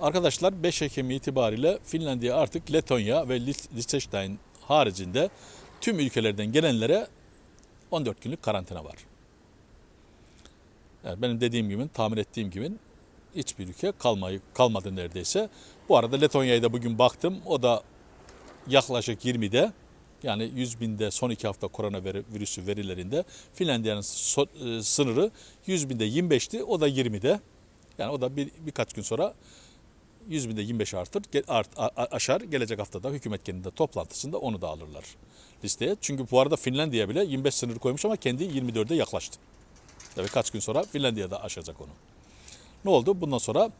Arkadaşlar 5 Ekim itibariyle Finlandiya artık Letonya ve Liechtenstein haricinde tüm ülkelerden gelenlere 14 günlük karantina var. Yani benim dediğim gibi, tahmin ettiğim gibi hiçbir ülke kalmayı, kalmadı neredeyse. Bu arada Letonya'ya da bugün baktım. O da yaklaşık 20'de yani 100 binde son iki hafta koronavirüsü verilerinde Finlandiya'nın so- e, sınırı 100 binde 25'ti. O da 20'de. Yani o da bir, birkaç gün sonra 100 binde 25 artır, art, aşar. Gelecek haftada hükümet kendinde toplantısında onu da alırlar listeye. Çünkü bu arada Finlandiya bile 25 sınırı koymuş ama kendi 24'e yaklaştı. Tabii kaç gün sonra Finlandiya da aşacak onu. Ne oldu? Bundan sonra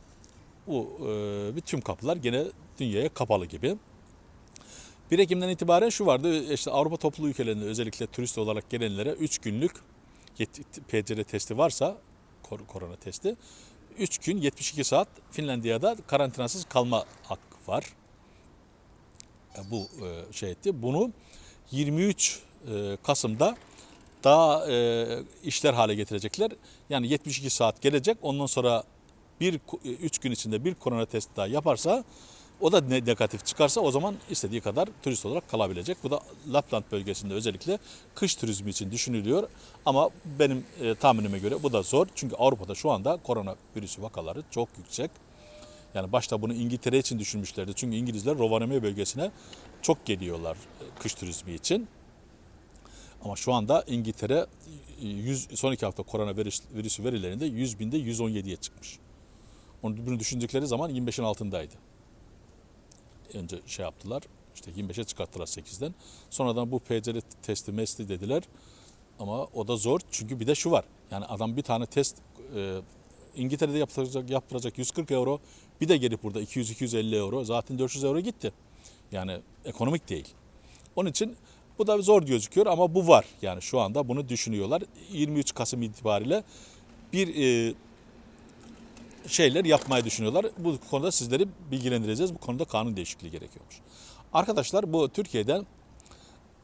bu e, tüm kapılar gene dünyaya kapalı gibi. 1 Ekim'den itibaren şu vardı. işte Avrupa topluluğu ülkelerinde özellikle turist olarak gelenlere 3 günlük PCR testi varsa kor- korona testi 3 gün 72 saat Finlandiya'da karantinasız kalma hakkı var. E, Bu e, şey etti. Bunu 23 e, Kasım'da daha işler hale getirecekler. Yani 72 saat gelecek. Ondan sonra bir 3 gün içinde bir korona testi daha yaparsa o da ne- negatif çıkarsa o zaman istediği kadar turist olarak kalabilecek. Bu da Lapland bölgesinde özellikle kış turizmi için düşünülüyor. Ama benim e, tahminime göre bu da zor. Çünkü Avrupa'da şu anda koronavirüsü vakaları çok yüksek. Yani başta bunu İngiltere için düşünmüşlerdi. Çünkü İngilizler Rovaniemi bölgesine çok geliyorlar e, kış turizmi için. Ama şu anda İngiltere e, 100, son iki hafta koronavirüs virüsü verilerinde 100 binde 117'ye çıkmış. Onu bunu düşündükleri zaman 25'in altındaydı. Önce şey yaptılar. işte 25'e çıkarttılar 8'den. Sonradan bu PCR testi mesli dediler. Ama o da zor. Çünkü bir de şu var. Yani adam bir tane test e, İngiltere'de yaptıracak, yaptıracak 140 euro. Bir de gelip burada 200-250 euro. Zaten 400 euro gitti. Yani ekonomik değil. Onun için bu da zor gözüküyor ama bu var. Yani şu anda bunu düşünüyorlar. 23 Kasım itibariyle bir e, şeyler yapmayı düşünüyorlar. Bu konuda sizleri bilgilendireceğiz. Bu konuda kanun değişikliği gerekiyormuş. Arkadaşlar bu Türkiye'den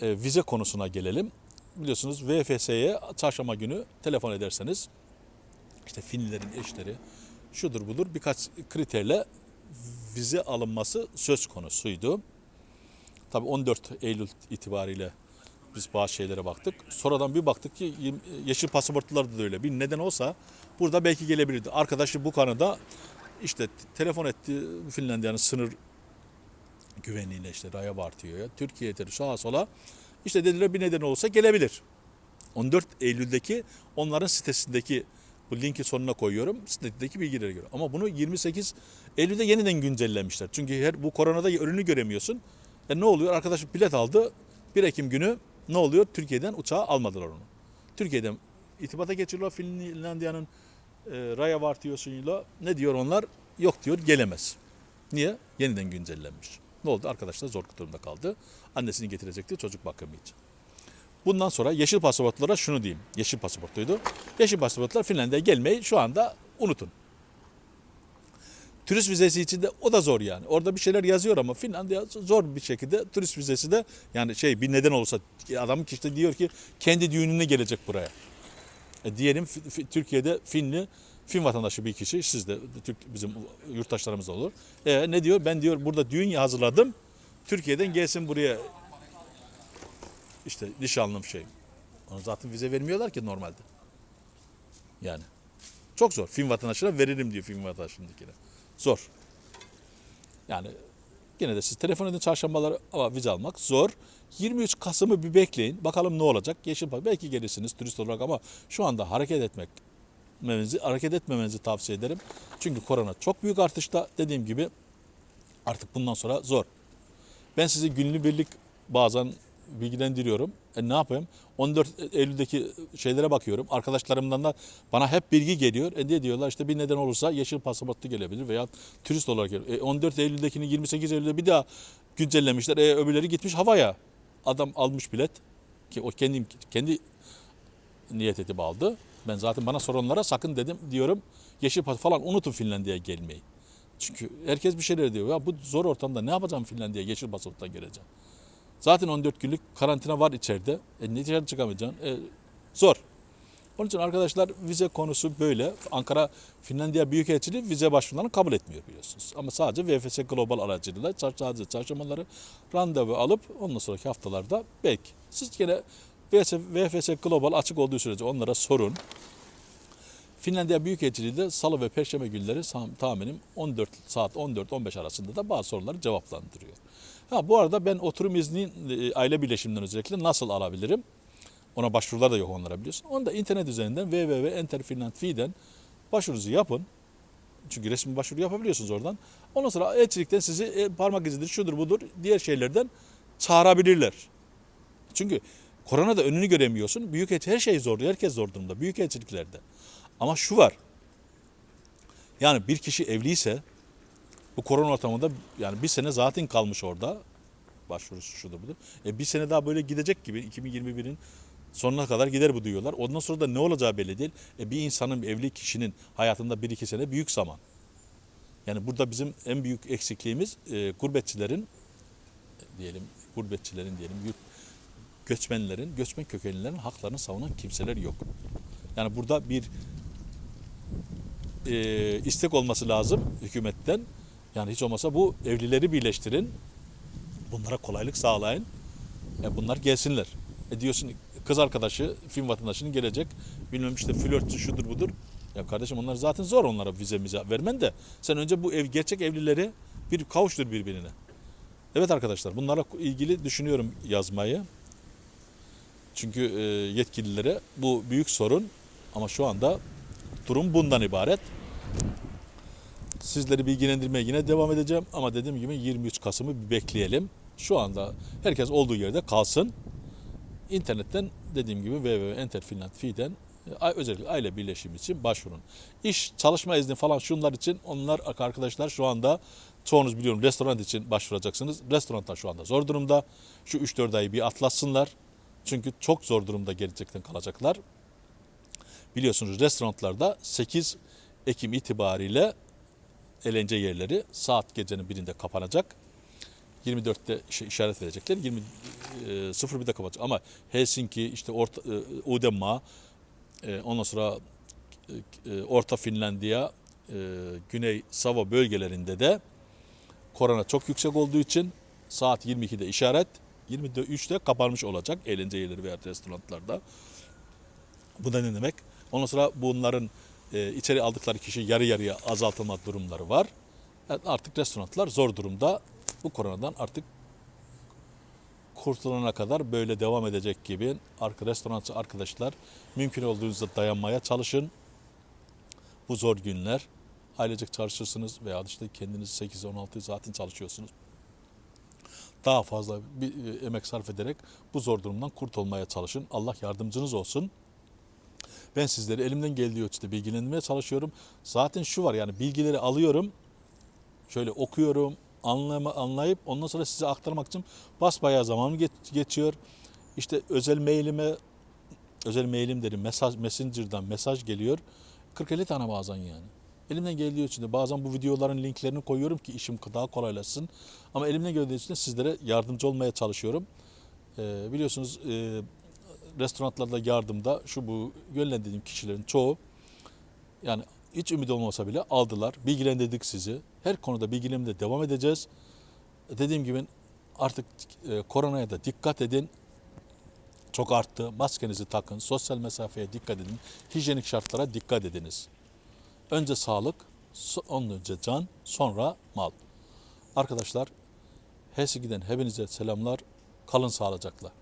e, vize konusuna gelelim. Biliyorsunuz VFS'ye çarşamba günü telefon ederseniz işte Finlilerin eşleri şudur budur birkaç kriterle vize alınması söz konusuydu. Tabii 14 Eylül itibariyle biz bazı şeylere baktık. Sonradan bir baktık ki yeşil pasaportlularda da öyle. Bir neden olsa burada belki gelebilirdi. Arkadaşı bu konuda işte telefon etti Finlandiya'nın sınır güvenliğine işte Raya Vartio'ya, ya Türkiye'ye sağa sola. İşte dediler bir neden olsa gelebilir. 14 Eylül'deki onların sitesindeki bu linki sonuna koyuyorum. Sitedeki bilgilere göre. Ama bunu 28 Eylül'de yeniden güncellemişler. Çünkü her bu koronada önünü göremiyorsun. E ne oluyor? Arkadaş bilet aldı. 1 Ekim günü ne oluyor? Türkiye'den uçağa almadılar onu. Türkiye'den itibata geçiriyor Finlandiya'nın e, Raya Vartio'suyla. Ne diyor onlar? Yok diyor gelemez. Niye? Yeniden güncellenmiş. Ne oldu? Arkadaşlar zor durumda kaldı. Annesini getirecekti çocuk bakımı için. Bundan sonra yeşil pasaportlara şunu diyeyim. Yeşil pasaportluydu. Yeşil pasaportlar Finlandiya'ya gelmeyi şu anda unutun. Turist vizesi için de o da zor yani. Orada bir şeyler yazıyor ama Finlandiya zor bir şekilde turist vizesi de yani şey bir neden olursa adam işte diyor ki kendi düğününe gelecek buraya. E diyelim Türkiye'de Finli Fin vatandaşı bir kişi siz de Türk bizim yurttaşlarımız olur. E ne diyor? Ben diyor burada düğün hazırladım. Türkiye'den gelsin buraya işte nişanlım şey. Ona zaten vize vermiyorlar ki normalde. Yani çok zor. Fin vatandaşına veririm diyor Fin vatandaşındakine. Zor. Yani yine de siz telefon edin çarşambaları ama vize almak zor. 23 Kasım'ı bir bekleyin. Bakalım ne olacak. Yeşil Park belki gelirsiniz turist olarak ama şu anda hareket etmek etmemenizi, hareket etmemenizi tavsiye ederim. Çünkü korona çok büyük artışta. Dediğim gibi artık bundan sonra zor. Ben sizi günlübirlik bazen bilgilendiriyorum. E ne yapayım? 14 Eylül'deki şeylere bakıyorum. Arkadaşlarımdan da bana hep bilgi geliyor. E ne diyorlar? İşte bir neden olursa yeşil pasaportlu gelebilir veya turist olarak gelebilir. E 14 Eylül'dekini 28 Eylül'de bir daha güncellemişler. E öbürleri gitmiş havaya. Adam almış bilet ki o kendi kendi niyet edip aldı. Ben zaten bana soranlara sakın dedim diyorum. Yeşil pas falan unutun Finlandiya'ya gelmeyi. Çünkü herkes bir şeyler diyor. Ya bu zor ortamda ne yapacağım Finlandiya'ya yeşil pasaportla geleceğim. Zaten 14 günlük karantina var içeride. E ne dışarı çıkamayacaksın? E, zor. Onun için arkadaşlar vize konusu böyle. Ankara Finlandiya Büyükelçiliği vize başvurularını kabul etmiyor biliyorsunuz. Ama sadece VFS Global aracılığıyla sadece çarşamaları randevu alıp ondan sonraki haftalarda belki. Siz gene VFS, VFS Global açık olduğu sürece onlara sorun. Finlandiya Büyükelçiliği de salı ve perşembe günleri tahminim 14 saat 14-15 arasında da bazı soruları cevaplandırıyor. Ha bu arada ben oturum izni e, aile birleşiminden özellikle nasıl alabilirim? Ona başvurular da yok onlara biliyorsun. Onu da internet üzerinden www.enterfinland.fi'den başvurunuzu yapın. Çünkü resmi başvuru yapabiliyorsunuz oradan. Ondan sonra elçilikten sizi e, parmak izidir, şudur budur diğer şeylerden çağırabilirler. Çünkü korona da önünü göremiyorsun. Büyük her şey zor. Herkes zor durumda. Büyük elçiliklerde. Ama şu var. Yani bir kişi evliyse bu korona ortamında yani bir sene zaten kalmış orada. Başvurusu şudur budur. E bir sene daha böyle gidecek gibi 2021'in sonuna kadar gider bu diyorlar. Ondan sonra da ne olacağı belli değil. E bir insanın evli kişinin hayatında bir iki sene büyük zaman. Yani burada bizim en büyük eksikliğimiz e, gurbetçilerin diyelim gurbetçilerin diyelim yurt göçmenlerin, göçmen kökenlilerin haklarını savunan kimseler yok. Yani burada bir e, istek olması lazım hükümetten. Yani hiç olmasa bu evlileri birleştirin. Bunlara kolaylık sağlayın. E bunlar gelsinler. E diyorsun kız arkadaşı, film vatandaşının gelecek. Bilmem işte flörtçü şudur budur. Ya kardeşim onlar zaten zor onlara vize mize vermen de. Sen önce bu ev gerçek evlileri bir kavuştur birbirine. Evet arkadaşlar bunlarla ilgili düşünüyorum yazmayı. Çünkü e, yetkililere bu büyük sorun ama şu anda durum bundan ibaret. Sizleri bilgilendirmeye yine devam edeceğim ama dediğim gibi 23 Kasım'ı bir bekleyelim. Şu anda herkes olduğu yerde kalsın. İnternetten dediğim gibi www.enterfinland.fi'den e, özellikle aile birleşimi için başvurun. İş, çalışma izni falan şunlar için onlar arkadaşlar şu anda çoğunuz biliyorum restoran için başvuracaksınız. Restoranlar şu anda zor durumda. Şu 3-4 ayı bir atlatsınlar. Çünkü çok zor durumda gelecekten kalacaklar. Biliyorsunuz restoranlarda 8 Ekim itibariyle eğlence yerleri saat gecenin birinde kapanacak. 24'te şey işaret verecekler. 20 e, 01'de kapatacak. Ama Helsinki, işte Orta e, Uudenmaa, e, ondan sonra e, Orta Finlandiya, e, Güney Savo bölgelerinde de korona çok yüksek olduğu için saat 22'de işaret, 23'te kapanmış olacak eğlence yerleri veya restoranlarda. Bu da ne demek? Ondan sonra bunların e, içeri aldıkları kişi yarı yarıya azaltılma durumları var. Yani artık restoranlar zor durumda. Bu koronadan artık kurtulana kadar böyle devam edecek gibi arka restorançı arkadaşlar mümkün olduğunuzda dayanmaya çalışın. Bu zor günler. Ailecek çalışırsınız veya işte kendiniz 8-16 zaten çalışıyorsunuz. Daha fazla bir e, emek sarf ederek bu zor durumdan kurtulmaya çalışın. Allah yardımcınız olsun. Ben sizleri elimden geldiği ölçüde bilgilendirmeye çalışıyorum. Zaten şu var yani bilgileri alıyorum. Şöyle okuyorum, anlama, anlayıp ondan sonra size aktarmak için basbayağı zaman geç- geçiyor. İşte özel mailime, özel mailim dedim, mesaj, messenger'dan mesaj geliyor. 40-50 tane bazen yani. Elimden geldiği ölçüde bazen bu videoların linklerini koyuyorum ki işim daha kolaylaşsın. Ama elimden geldiği ölçüde sizlere yardımcı olmaya çalışıyorum. Ee, biliyorsunuz e, restoranlarda yardımda şu bu yönlendirdiğim kişilerin çoğu yani hiç ümit olmasa bile aldılar. Bilgilendirdik sizi. Her konuda bilgilenmeye devam edeceğiz. Dediğim gibi artık e, koronaya da dikkat edin. Çok arttı. Maskenizi takın. Sosyal mesafeye dikkat edin. Hijyenik şartlara dikkat ediniz. Önce sağlık, ondan önce can, sonra mal. Arkadaşlar, Helsinki'den hepinize selamlar. Kalın sağlıcakla.